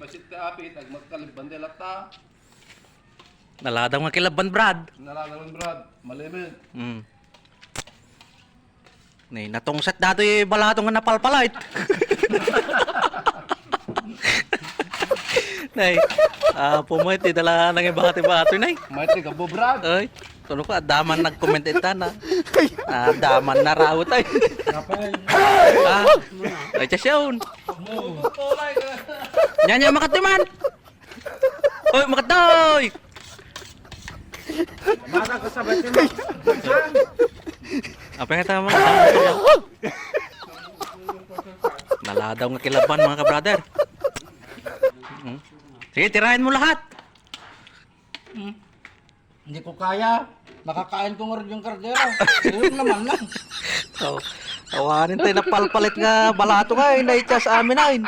basit ka apit, ag magkalibban de lata. Naladang mga kilaban, Brad. Nalalaman brad, malimit. Mm. Ni natungset dato yung balatong nga napalpalait. nay, ah, pumoy, ti dala nang ibahati-bahati, nay. Maitri ka bo brad. Ay, kuno ka, daman nag-comment ita na. Ah, daman na raw tay. ah, ay, siya yun. Tulay ka. Nyanya makatiman. Oy, makatoy. Mana kasabay si Mak. Apa yang tama? Naladaw nga kilaban mga ka-brother. Hmm. Sige, tirahin mo lahat. Hindi ko kaya. Nakakain ko nga rin yung kardero. Yun naman lang. So, tawanin tayo na palpalit nga balato nga, inay sa amin na.